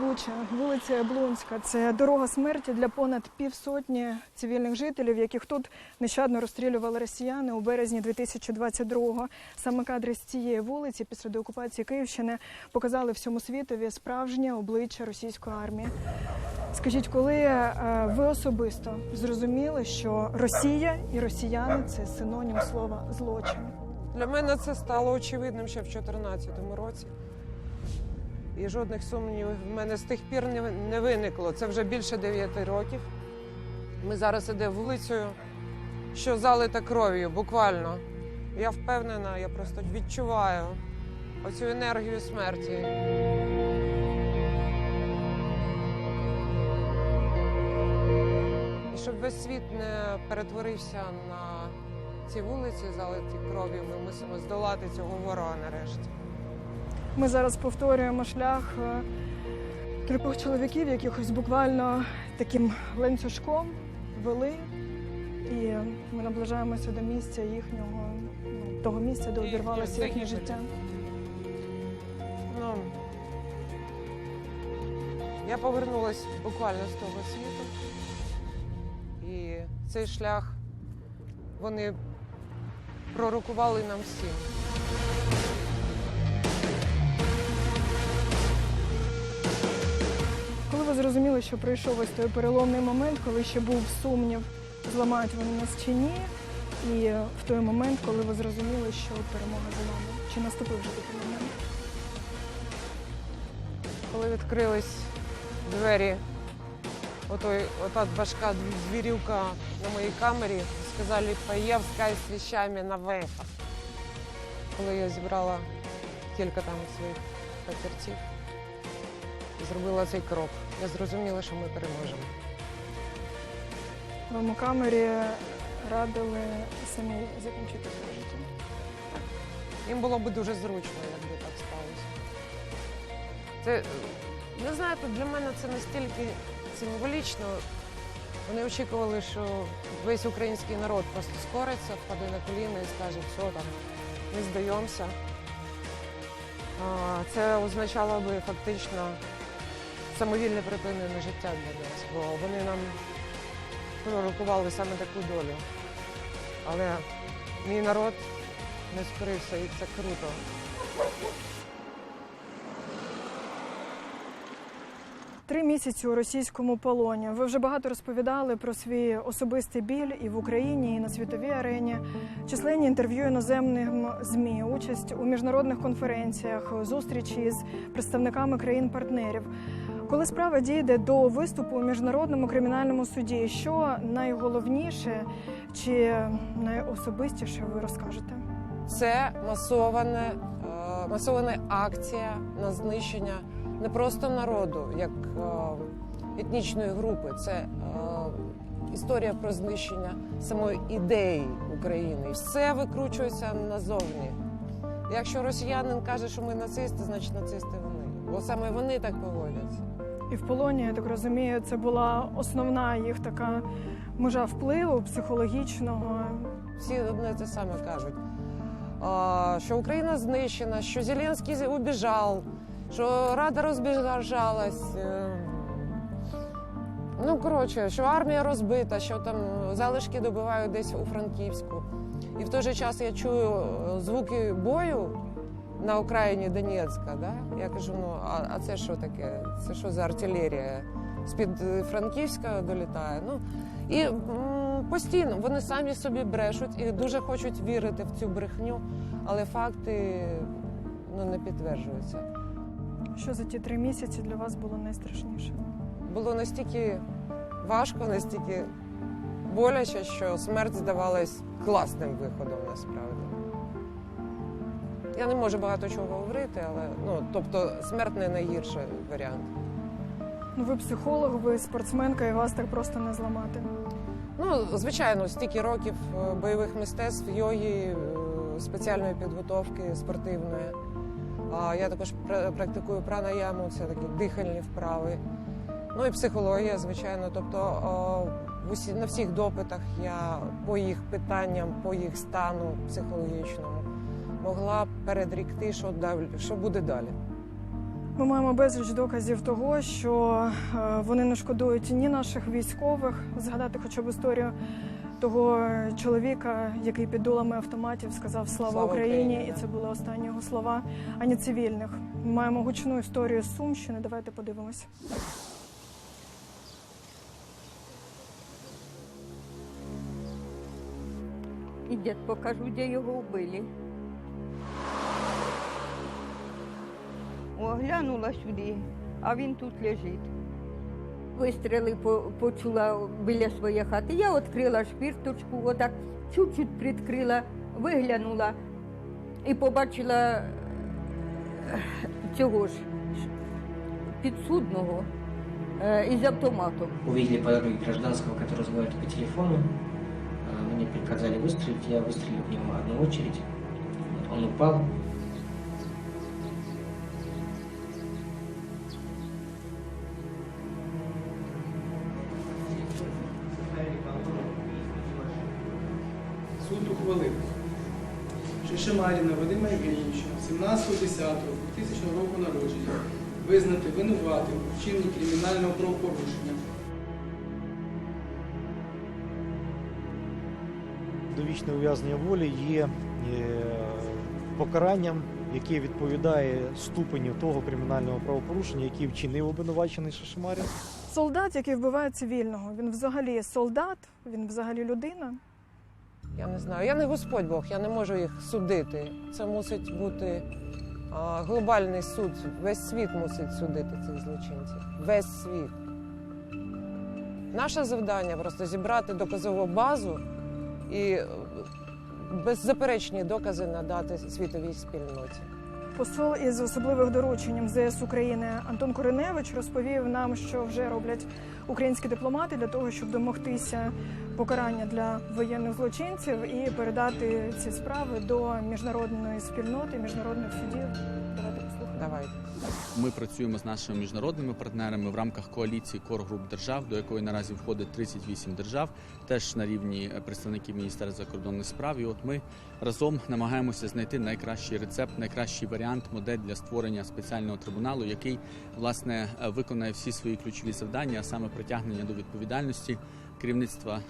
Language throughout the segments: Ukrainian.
Буча, вулиця Яблунська. Це дорога смерті для понад півсотні цивільних жителів, яких тут нещадно розстрілювали росіяни у березні 2022-го. Саме кадри з цієї вулиці після деокупації Київщини показали всьому світові справжнє обличчя російської армії. Скажіть, коли е, ви особисто зрозуміли, що Росія і росіяни це синонім слова злочин? Для мене це стало очевидним ще в 2014 році. І жодних сумнівів в мене з тих пір не, не виникло. Це вже більше 9 років. Ми зараз ідемо вулицею, що залита кров'ю, буквально. Я впевнена, я просто відчуваю оцю енергію смерті. І щоб весь світ не перетворився на ці вулиці, залиті кров'ю, ми мусимо здолати цього ворога нарешті. Ми зараз повторюємо шлях е, трьох чоловіків, якихось буквально таким ланцюжком вели, і ми наближаємося до місця їхнього, ну, того місця, де обірвалося їхнє життя. Ну, я повернулась буквально з того світу. І цей шлях вони пророкували нам всім. Коли ви зрозуміли, що прийшов ось той переломний момент, коли ще був сумнів, зламають вони нас чи ні, і в той момент, коли ви зрозуміли, що перемога за нами, чи наступив вже такий момент? Коли відкрились двері, отой, ота важка звірюка на моїй камері, сказали, Паєвська з вещами на вехах. Коли я зібрала кілька там своїх папірців зробила цей крок, я зрозуміла, що ми переможемо. У камері радили самі закінчити своє життя. Їм було б дуже зручно, якби так сталося. Це, не знаєте, для мене це настільки символічно. Вони очікували, що весь український народ просто скориться, впаде на коліна і скаже, все там, ми здаємося. Це означало би фактично самовільне припинення життя для нас, бо вони нам пророкували саме таку долю. Але мій народ не скорився, і це круто. Три місяці у російському полоні. Ви вже багато розповідали про свій особистий біль і в Україні, і на світовій арені. Численні інтерв'ю іноземним змі, участь у міжнародних конференціях, зустрічі з представниками країн-партнерів. Коли справа дійде до виступу у міжнародному кримінальному суді, що найголовніше чи найособистіше ви розкажете? Це масоване, е, масована акція на знищення не просто народу, як е, етнічної групи. Це е, історія про знищення самої ідеї України. Все викручується назовні. Якщо росіянин каже, що ми нацисти, значить нацисти вони. Бо саме вони так поводяться. І в полоні, я так розумію, це була основна їх така межа впливу психологічного. Всі одне те саме кажуть. Що Україна знищена, що Зеленський убіжав, що Рада розбіжалась. е, Ну, коротше, що армія розбита, що там залишки добивають десь у Франківську. І в той же час я чую е, звуки бою на окраїні Донецька. Да? Я кажу: ну а, а це що таке? Це що за артилерія? З-під е, Франківська долітає. Ну, і м, постійно вони самі собі брешуть і дуже хочуть вірити в цю брехню, але факти ну, не підтверджуються. Що за ті три місяці для вас було найстрашніше? Було настільки важко, настільки боляче, що смерть здавалась класним виходом насправді. Я не можу багато чого говорити, але ну, тобто смерть не найгірший варіант. Ну, ви психолог, ви спортсменка, і вас так просто не зламати. Ну, звичайно, стільки років е, бойових мистецтв, йоги, е, спеціальної підготовки спортивної. А я також практикую пранаяму, це такі дихальні вправи. Ну і психологія, звичайно. Тобто на всіх допитах я по їх питанням, по їх стану психологічному могла передрікти, що, далі, що буде далі. Ми маємо безліч доказів того, що е, вони не шкодують ні наших військових. Згадати хоча б історію того чоловіка, який під дулами автоматів сказав Слава, Слава Україні, Україні, і це були останні його слова, ані цивільних. Ми маємо гучну історію з Сумщини. Давайте подивимось. Ідіть, покажу, де його вбили. Оглянула сюди, а він тут лежить. Вистріли по- почула біля своєї хати. Я відкрила шпірточку, отак чуть-чуть відкрила, виглянула і побачила е, цього ж ш- підсудного е, із автоматом. увидели по дороге гражданского, который разговаривает по телефону. А, Мне приказали выстрелить, я выстрелил в него одну очередь. Вот Он упал. Шишимаріна Вадима Євгенійовича 17.10.2000 року народження визнати винуватим у вчиненні кримінального правопорушення довічне ув'язнення волі є е, покаранням, яке відповідає ступеню того кримінального правопорушення, який вчинив обвинувачений Шашимарін. Солдат, який вбиває цивільного, він взагалі солдат, він взагалі людина. Я не знаю. Я не Господь Бог, я не можу їх судити. Це мусить бути а, глобальний суд. Весь світ мусить судити цих злочинців. Весь світ. Наше завдання просто зібрати доказову базу і е, беззаперечні докази надати світовій спільноті. Посол із особливих доручень МЗС України Антон Кориневич розповів нам, що вже роблять українські дипломати для того, щоб домогтися покарання для воєнних злочинців і передати ці справи до міжнародної спільноти, міжнародних судів. Давайте послухаємо. Давайте. Ми працюємо з нашими міжнародними партнерами в рамках коаліції Коргруп держав, до якої наразі входить 38 держав, теж на рівні е, представників Міністерства закордонних справ. І от ми разом намагаємося знайти найкращий рецепт, найкращий варіант, модель для створення спеціального трибуналу, який власне е, виконає всі свої ключові завдання, а саме притягнення до відповідальності. Керівництва,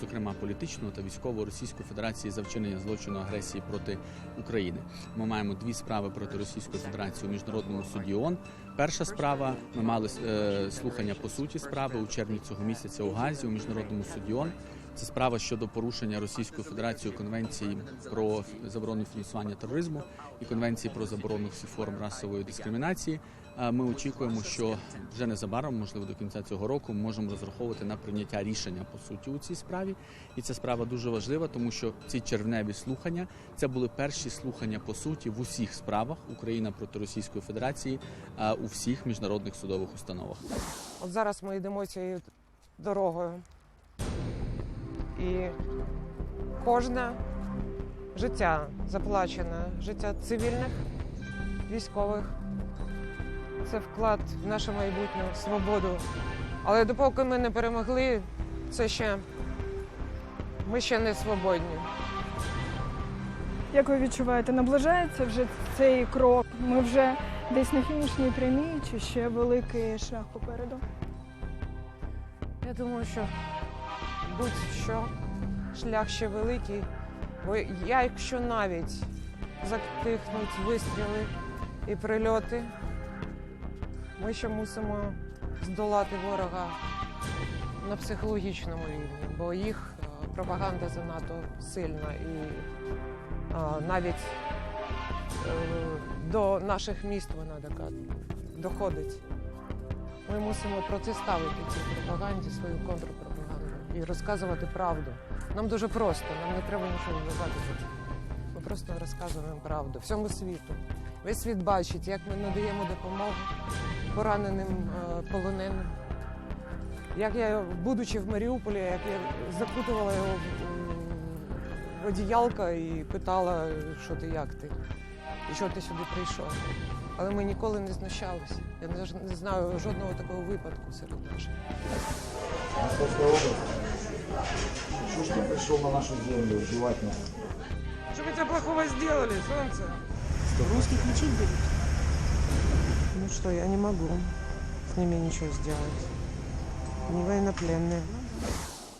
зокрема політичного та військового Російської Федерації за вчинення злочину агресії проти України. Ми маємо дві справи проти Російської Федерації у міжнародному суді ООН. Перша справа ми мали е, слухання по суті справи у червні цього місяця у Газі у міжнародному суді ООН. Це справа щодо порушення Російською Федерацією конвенції про заборону фінансування тероризму і конвенції про заборону всіх форм расової дискримінації. Ми очікуємо, що вже незабаром, можливо, до кінця цього року, можемо розраховувати на прийняття рішення по суті у цій справі. І ця справа дуже важлива, тому що ці червневі слухання це були перші слухання по суті в усіх справах Україна проти Російської Федерації у всіх міжнародних судових установах. От зараз ми йдемо цією дорогою. І кожне життя заплачене, життя цивільних, військових. Це вклад в нашу майбутню свободу. Але допоки ми не перемогли, це ще ми ще не свободні. Як ви відчуваєте, наближається вже цей крок? Ми вже десь на фінішній прямій, чи ще великий шлях попереду? Я думаю, що будь-що шлях ще великий. Бо я, якщо навіть затихнуть вистріли і прильоти, ми ще мусимо здолати ворога на психологічному рівні, бо їх е, пропаганда занадто сильна і а, навіть е, до наших міст вона така доходить. Ми мусимо протиставити цій пропаганді свою контрпропаганду і розказувати правду. Нам дуже просто, нам не треба нічого вигадувати. Ми просто розказуємо правду всьому світу. Весь світ бачить, як ми надаємо допомогу пораненим е, полоненим. Як я, будучи в Маріуполі, як я закутувала його в, одіялка і питала, що ти, як ти, і що ти сюди прийшов. Але ми ніколи не знущалися. Я не, не знаю жодного такого випадку серед наших. Область. Что ж ты пришел на нашу землю убивать нас? Що ми тебе плохого зробили, сонце? Русских лечить будут? Ну что, я не могу с ними ничего сделать. Они военнопленные.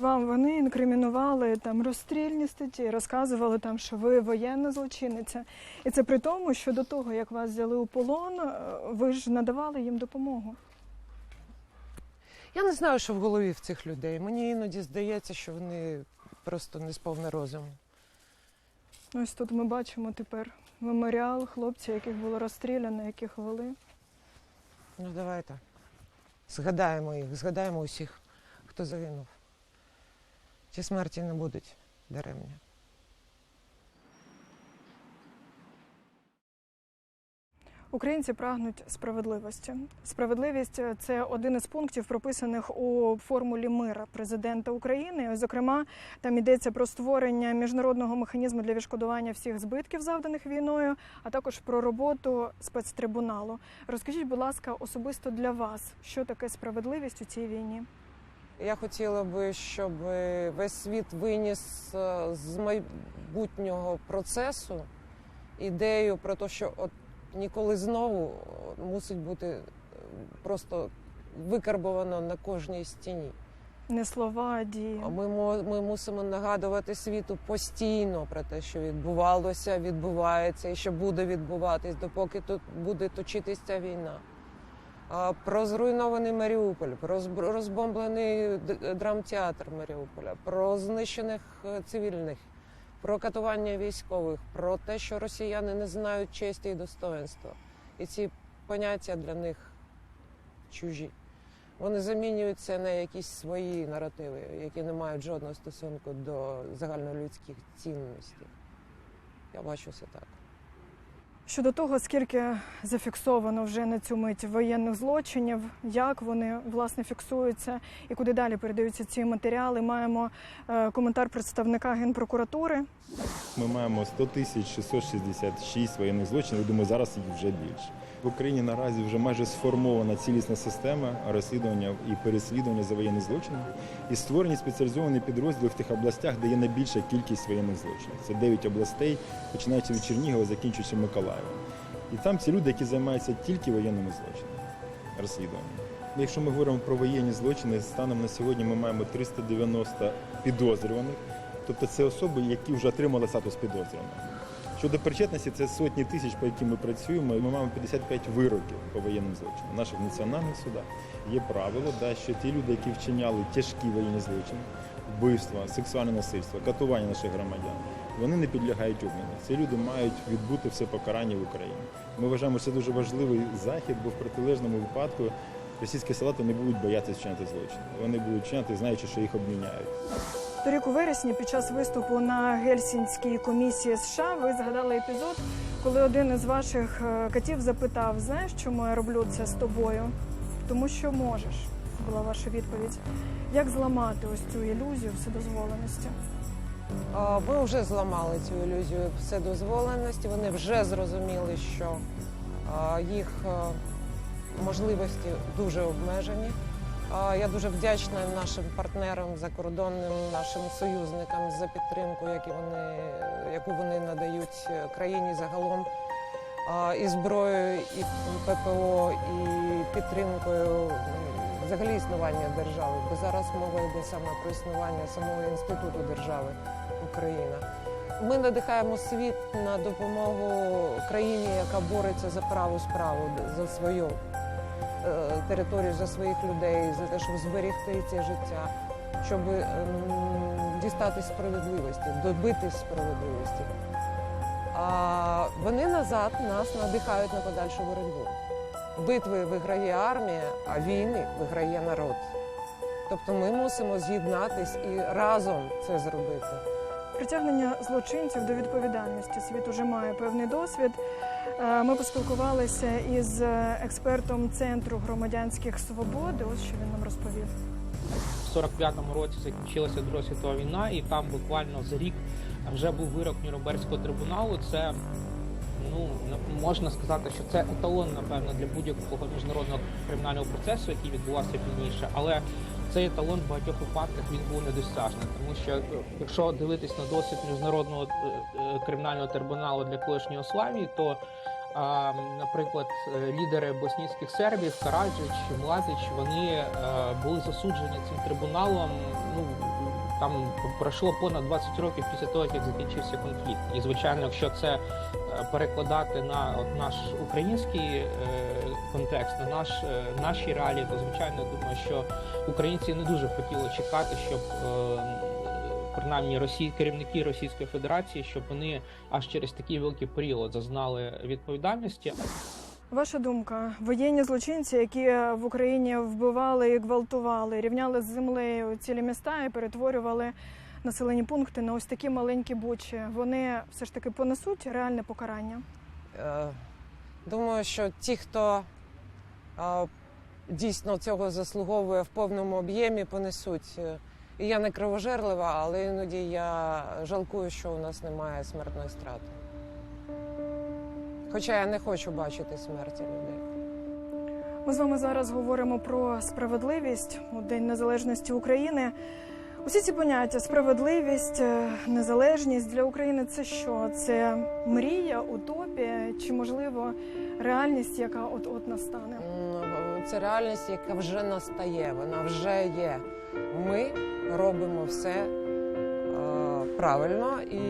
Вам вони інкримінували там розстрільні статті, розказували там, що ви воєнна злочинниця. І це при тому, що до того, як вас взяли у полон, е, ви ж надавали їм допомогу. Я не знаю, що в голові в цих людей. Мені іноді здається, що вони просто не сповне розуму. Ось тут ми бачимо тепер меморіал хлопців, яких було розстріляно, яких вели. Ну давайте. Згадаємо їх, згадаємо усіх, хто загинув. Ці смерті не будуть даремні. Українці прагнуть справедливості. Справедливість це один із пунктів, прописаних у формулі мира президента України. Зокрема, там йдеться про створення міжнародного механізму для відшкодування всіх збитків, завданих війною, а також про роботу спецтрибуналу. Розкажіть, будь ласка, особисто для вас, що таке справедливість у цій війні? Я хотіла би, щоб весь світ виніс е, з майбутнього процесу ідею про те, що от ніколи знову е, мусить бути е, просто викарбовано на кожній стіні. Не слова, а дії. А Ми, ми мусимо нагадувати світу постійно про те, що відбувалося, відбувається і що буде відбуватись, допоки тут буде точитись ця війна. А, Про зруйнований Маріуполь, про розбомблений драмтеатр Маріуполя, про знищених е, цивільних, про катування військових, про те, що росіяни не знають честі і достоинства. І ці поняття для них чужі. Вони замінюються на якісь свої наративи, які не мають жодного стосунку до загальнолюдських цінностей. Я бачу це так. Щодо того, скільки зафіксовано вже на цю мить воєнних злочинів, як вони власне фіксуються і куди далі передаються ці матеріали, маємо е, коментар представника генпрокуратури. Ми маємо 100 тисяч 666 воєнних злочинів. Я думаю, зараз їх вже більше. В Україні наразі вже майже сформована цілісна система розслідування і переслідування за воєнні злочини і створені спеціалізовані підрозділи в тих областях, де є найбільша кількість воєнних злочинів. Це 9 областей, починаючи від Чернігова, закінчуючи Миколаєвом. І там ці люди, які займаються тільки воєнними злочинами, розслідуванням. Ну, Якщо ми говоримо про воєнні злочини, станом на сьогодні ми маємо 390 підозрюваних. Тобто це особи, які вже отримали статус підозрюваного. Щодо причетності, це сотні тисяч, по яким ми працюємо, ми маємо 55 вироків по воєнним злочинам. В наших національних судах є правило, да, що ті люди, які вчиняли тяжкі воєнні злочини, вбивства, сексуальне насильство, катування наших громадян, вони не підлягають обміну. Ці люди мають відбути все покарання в Україні. Ми вважаємо, це дуже важливий захід, бо в протилежному випадку російські солдати не будуть боятися вчиняти злочини. Вони будуть вчиняти, знаючи, що їх обміняють. Торік у вересні, під час виступу на Гельсінській комісії США, ви згадали епізод, коли один із ваших е, катів запитав: знаєш, чому я роблю це з тобою? Тому що можеш, була ваша відповідь. Як зламати ось цю ілюзію вседозволеності? Ми вже зламали цю ілюзію вседозволеності. Вони вже зрозуміли, що їх можливості дуже обмежені. Я дуже вдячна нашим партнерам, закордонним нашим союзникам за підтримку, які вони, яку вони надають країні загалом і зброєю, і ППО, і підтримкою взагалі існування держави. Бо зараз мова йде саме про існування самого інституту держави Україна. Ми надихаємо світ на допомогу країні, яка бореться за праву справу, за свою е, територію, за своїх людей, за те, щоб зберегти це життя, щоб ем, дістати справедливості, добитись справедливості. А вони назад нас надихають на подальшу боротьбу. Битви виграє армія, а війни виграє народ. Тобто ми мусимо з'єднатись і разом це зробити. Притягнення злочинців до відповідальності. Світ уже має певний досвід. Е, Ми поспілкувалися із експертом Центру громадянських свобод. Ось що він нам розповів. В 45-му році закінчилася Друга світова війна, і там буквально за рік вже був вирок Нюрнберзького трибуналу. Це ну на- можна сказати, що це еталон, напевно, для будь-якого міжнародного кримінального процесу, який відбувався пізніше. Але цей еталон в багатьох випадках він був недосяжний, тому що е, якщо дивитись на досвід міжнародного е, е, кримінального трибуналу для колишньої Славії, то наприклад, лідери боснійських сербів Караджич, Младич, вони були засуджені цим трибуналом. Ну там пройшло понад 20 років після того, як закінчився конфлікт. І звичайно, якщо це перекладати на от наш український е, контекст, на наш е, наші реалії, то звичайно думаю, що українці не дуже хотіли чекати, щоб е, принаймні росій, керівники Російської Федерації, щоб вони аж через такий великий період зазнали відповідальності. Ваша думка, воєнні злочинці, які в Україні вбивали і гвалтували, рівняли з землею цілі міста і перетворювали населені пункти на ось такі маленькі бучі, вони все ж таки понесуть реальне покарання? Е, Думаю, що ті, хто е, дійсно цього заслуговує в повному об'ємі, понесуть. Е, І я не кровожерлива, але іноді я жалкую, що у нас немає смертної страти. Хоча я не хочу бачити смерті людей. Ми з вами зараз говоримо про справедливість у День Незалежності України. Усі ці поняття справедливість, е, незалежність для України це що? Це мрія, утопія чи можливо реальність, яка от от настане? Це реальність, яка вже настає, вона вже є. Ми робимо все е, правильно, і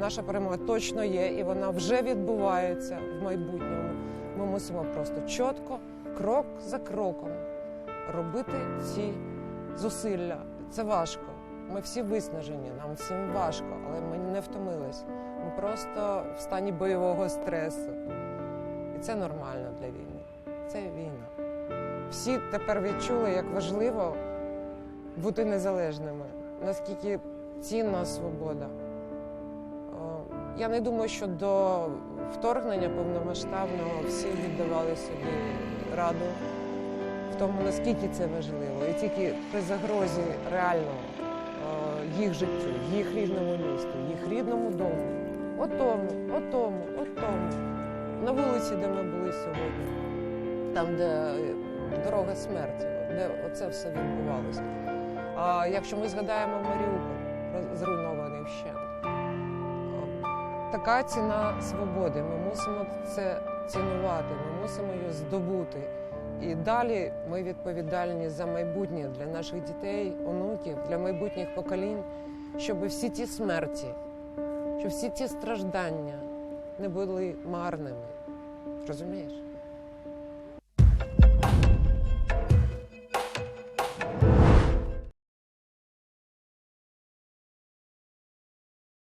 наша перемога точно є, і вона вже відбувається в майбутньому. Ми мусимо просто чітко, крок за кроком робити ці зусилля. Це важко. Ми всі виснажені, нам всім важко, але ми не втомились. Ми просто в стані бойового стресу. І це нормально для війни. Це війна. Всі тепер відчули, як важливо бути незалежними, наскільки цінна свобода. Я не думаю, що до вторгнення повномасштабного всі віддавали собі раду в тому, наскільки це важливо. І тільки при загрозі реального їх життю, їх рідному місту, їх рідному дому. Отому, отому, отому. На вулиці, де ми були сьогодні, там, де е, дорога смерті, де оце все відбувалося. А якщо ми згадаємо Маріуполь, зруйнований вщент, така ціна свободи. Ми мусимо це цінувати, ми мусимо її здобути. І далі ми відповідальні за майбутнє для наших дітей, онуків, для майбутніх поколінь, щоб всі ті смерті, щоб всі ті страждання не були марними. Розумієш?